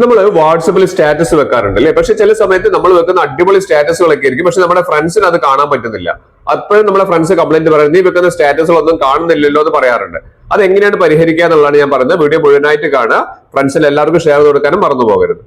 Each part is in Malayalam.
നമ്മൾ വാട്സപ്പിൽ സ്റ്റാറ്റസ് വെക്കാറുണ്ട് അല്ലേ? പക്ഷെ ചില സമയത്ത് നമ്മൾ വെക്കുന്ന അടിപൊളി സ്റ്റാറ്റസുകളൊക്കെ ആയിരിക്കും. പക്ഷെ നമ്മുടെ ഫ്രണ്ട്സിന് അത് കാണാൻ പറ്റുന്നില്ല. അപ്പോഴും നമ്മുടെ ഫ്രണ്ട്സ് കംപ്ലൈന്റ് പറയുന്നത് നീ വെക്കുന്ന സ്റ്റാറ്റസുകളൊന്നും കാണുന്നില്ലല്ലോ എന്ന് പറയാറുണ്ട്. അത് എങ്ങനെയാണ് പരിഹരിക്കുക എന്നുള്ളതാണ് ഞാൻ പറയുന്നത്. വീഡിയോ മുഴുവനായിട്ട് കാണുക. ഫ്രണ്ട്സിൽ എല്ലാവർക്കും ഷെയർ കൊടുക്കാനും മറന്നു പോകരുത്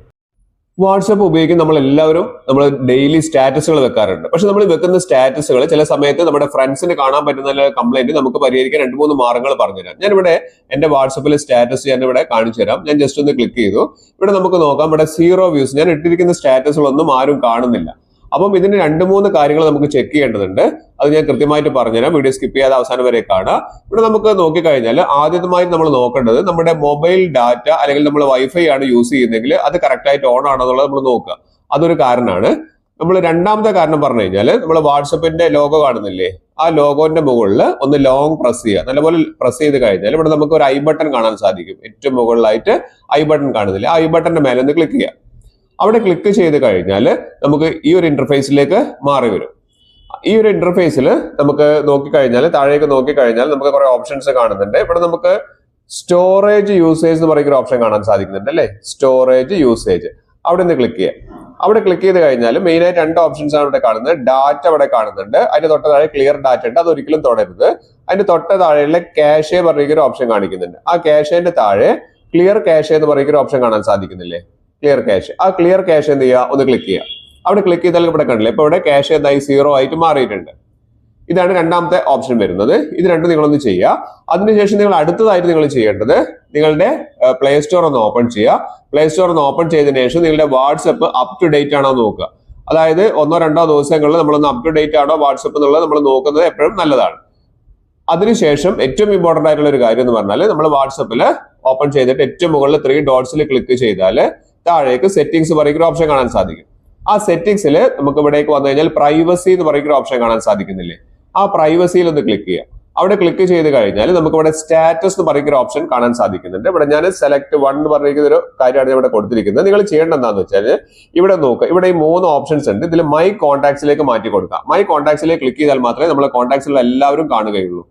വാട്സപ്പ് ഉപയോഗിക്കും നമ്മൾ എല്ലാവരും നമ്മൾ ഡെയിലി സ്റ്റാറ്റസുകൾ വെക്കാറുണ്ട്. പക്ഷെ നമ്മൾ വെക്കുന്ന സ്റ്റാറ്റസുകൾ ചില സമയത്ത് നമ്മുടെ ഫ്രണ്ട്സിന് കാണാൻ പറ്റുന്ന കംപ്ലൈന്റ് നമുക്ക് പരിഹരിക്കാൻ രണ്ട് മൂന്ന് മാർഗങ്ങൾ പറഞ്ഞുതരാം ഞാനിവിടെ എന്റെ വാട്സപ്പിലെ സ്റ്റാറ്റസ് ഞാൻ ഇവിടെ കാണിച്ചു തരാം. ഞാൻ ജസ്റ്റ് ഒന്ന് ക്ലിക്ക് ചെയ്തു. ഇവിടെ നമുക്ക് നോക്കാം. ഇവിടെ സീറോ വ്യൂസ് ഞാൻ ഇട്ടിരിക്കുന്ന സ്റ്റാറ്റസുകളൊന്നും ആരും കാണുന്നില്ല. അപ്പം ഇതിന് രണ്ട് മൂന്ന് കാര്യങ്ങൾ നമുക്ക് ചെക്ക് ചെയ്യേണ്ടതുണ്ട്. അത് ഞാൻ കൃത്യമായിട്ട് പറഞ്ഞുതരാം. വീഡിയോ സ്കിപ്പ് ചെയ്യാതെ അവസാനം വരെ കാണാം ഇവിടെ നമുക്ക് നോക്കിക്കഴിഞ്ഞാൽ ആദ്യമായി നമ്മൾ നോക്കേണ്ടത് നമ്മുടെ മൊബൈൽ ഡാറ്റ അല്ലെങ്കിൽ നമ്മൾ വൈഫൈ ആണ് യൂസ് ചെയ്യുന്നതെങ്കിൽ അത് കറക്റ്റായിട്ട് ഓൺ ആണോ എന്നുള്ളത് നമ്മൾ നോക്കുക. അതൊരു കാരണമാണ്. നമ്മൾ രണ്ടാമത്തെ കാരണം പറഞ്ഞു കഴിഞ്ഞാൽ നമ്മൾ വാട്സപ്പിന്റെ ലോഗോ കാണുന്നില്ലേ? ആ ലോഗോന്റെ മുകളിൽ ഒന്ന് ലോങ് പ്രസ് ചെയ്യുക. നല്ലപോലെ പ്രസ് ചെയ്ത് കഴിഞ്ഞാൽ ഇവിടെ നമുക്ക് ഒരു ഐ ബട്ടൺ കാണാൻ സാധിക്കും. ഏറ്റവും മുകളിലായിട്ട് ഐ ബട്ടൺ കാണുന്നില്ല? ആ ഐ ബട്ടന്റെ മേലെ ഒന്ന് ക്ലിക്ക് ചെയ്യുക. അവിടെ ക്ലിക്ക് ചെയ്ത് കഴിഞ്ഞാൽ നമുക്ക് ഈ ഒരു ഇന്റർഫേസിലേക്ക് മാറി വരും. ഈ ഒരു ഇന്റർഫേസിൽ നമുക്ക് നോക്കിക്കഴിഞ്ഞാൽ താഴേക്ക് നോക്കിക്കഴിഞ്ഞാൽ നമുക്ക് കുറെ ഓപ്ഷൻസ് കാണുന്നുണ്ട്. ഇവിടെ നമുക്ക് സ്റ്റോറേജ് യൂസേജ് എന്ന് പറയുന്ന ഒരു ഓപ്ഷൻ കാണാൻ സാധിക്കുന്നുണ്ട് അല്ലേ? സ്റ്റോറേജ് യൂസേജ് അവിടെ നിന്ന് ക്ലിക്ക് ചെയ്യാം. അവിടെ ക്ലിക്ക് ചെയ്ത് കഴിഞ്ഞാൽ മെയിൻ ആയിട്ട് രണ്ട് ഓപ്ഷൻസ് ആണ് ഇവിടെ കാണുന്നത്. ഡാറ്റ അവിടെ കാണുന്നുണ്ട്. അതിന്റെ തൊട്ട താഴെ ക്ലിയർ ഡാറ്റ ഉണ്ട്. അത് ഒരിക്കലും തുടരുത്. അതിന്റെ തൊട്ട താഴെയുള്ള ക്യാഷേ പറയുന്ന ഒരു ഓപ്ഷൻ കാണിക്കുന്നുണ്ട്. ആ ക്യാഷേന്റെ താഴെ ക്ലിയർ ക്യാഷ് എന്ന് പറയുന്ന ഒരു ഓപ്ഷൻ കാണാൻ സാധിക്കുന്നില്ലേ? ക്ലിയർ ക്യാഷ് ആ ക്ലിയർ ക്യാഷ് എന്ത് ചെയ്യുക? ഒന്ന് ക്ലിക്ക് ചെയ്യുക. അവിടെ ക്ലിക്ക് ചെയ്താൽ ഇവിടെ കണ്ടില്ലേ? ഇപ്പൊ ഇവിടെ ക്യാഷ് എന്തായി? സീറോ ആയിട്ട് മാറിയിട്ടുണ്ട്. ഇതാണ് രണ്ടാമത്തെ ഓപ്ഷൻ വരുന്നത്. ഇത് രണ്ടും നിങ്ങളൊന്ന് ചെയ്യുക. അതിനുശേഷം നിങ്ങൾ അടുത്തതായിട്ട് നിങ്ങൾ ചെയ്യേണ്ടത് നിങ്ങളുടെ പ്ലേ സ്റ്റോർ ഒന്ന് ഓപ്പൺ ചെയ്യുക. പ്ലേ സ്റ്റോർ ഒന്ന് ഓപ്പൺ ചെയ്തതിനു ശേഷം നിങ്ങളുടെ വാട്സപ്പ് അപ് ടു ഡേറ്റ് ആണോ നോക്കുക. അതായത് ഒന്നോ രണ്ടോ ദിവസങ്ങളിൽ നമ്മളൊന്ന് അപ് ടു ഡേറ്റ് ആണോ വാട്സപ്പ് എന്നുള്ളത് നമ്മൾ നോക്കുന്നത് എപ്പോഴും നല്ലതാണ്. അതിനുശേഷം ഏറ്റവും ഇമ്പോർട്ടന്റ് ആയിട്ടുള്ള ഒരു കാര്യം എന്ന് പറഞ്ഞാൽ നമ്മൾ വാട്സപ്പിൽ ഓപ്പൺ ചെയ്തിട്ട് ഏറ്റവും മുകളിൽ ത്രീ ഡോട്ട്സിൽ ക്ലിക്ക് ചെയ്താൽ താഴേക്ക് സെറ്റിംഗ്സ് പറയുന്ന ഓപ്ഷൻ കാണാൻ സാധിക്കും. ആ സെറ്റിംഗ്സിൽ നമുക്ക് ഇവിടേക്ക് വന്നു കഴിഞ്ഞാൽ പ്രൈവസി എന്ന് പറയുന്ന ഓപ്ഷൻ കാണാൻ സാധിക്കുന്നില്ലേ? ആ പ്രൈവസിയിൽ ഒന്ന് ക്ലിക്ക് ചെയ്യാം അവിടെ ക്ലിക്ക് ചെയ്ത് കഴിഞ്ഞാൽ നമുക്ക് ഇവിടെ സ്റ്റാറ്റസ് എന്ന് പറയുന്ന ഓപ്ഷൻ കാണാൻ സാധിക്കുന്നുണ്ട്. ഇവിടെ ഞാൻ സെലക്ട് വൺ എന്ന് പറയുന്ന ഒരു കാര്യമാണ് ഇവിടെ കൊടുത്തിരിക്കുന്നത്. നിങ്ങൾ ചെയ്യേണ്ട എന്താണെന്ന് വെച്ചാൽ ഇവിടെ നോക്കുക. ഇവിടെ ഈ മൂന്ന് ഓപ്ഷൻസ് ഉണ്ട്. ഇതിൽ മൈ കോൺടാക്ട്സിലേക്ക് മാറ്റി കൊടുക്കുക. മൈ കോൺടാക്ട്സിലേക്ക് ക്ലിക്ക് ചെയ്താൽ മാത്രമേ നമ്മളെ കോൺടാക്ട്സിലുള്ള എല്ലാവരും കാണുകയുള്ളൂ.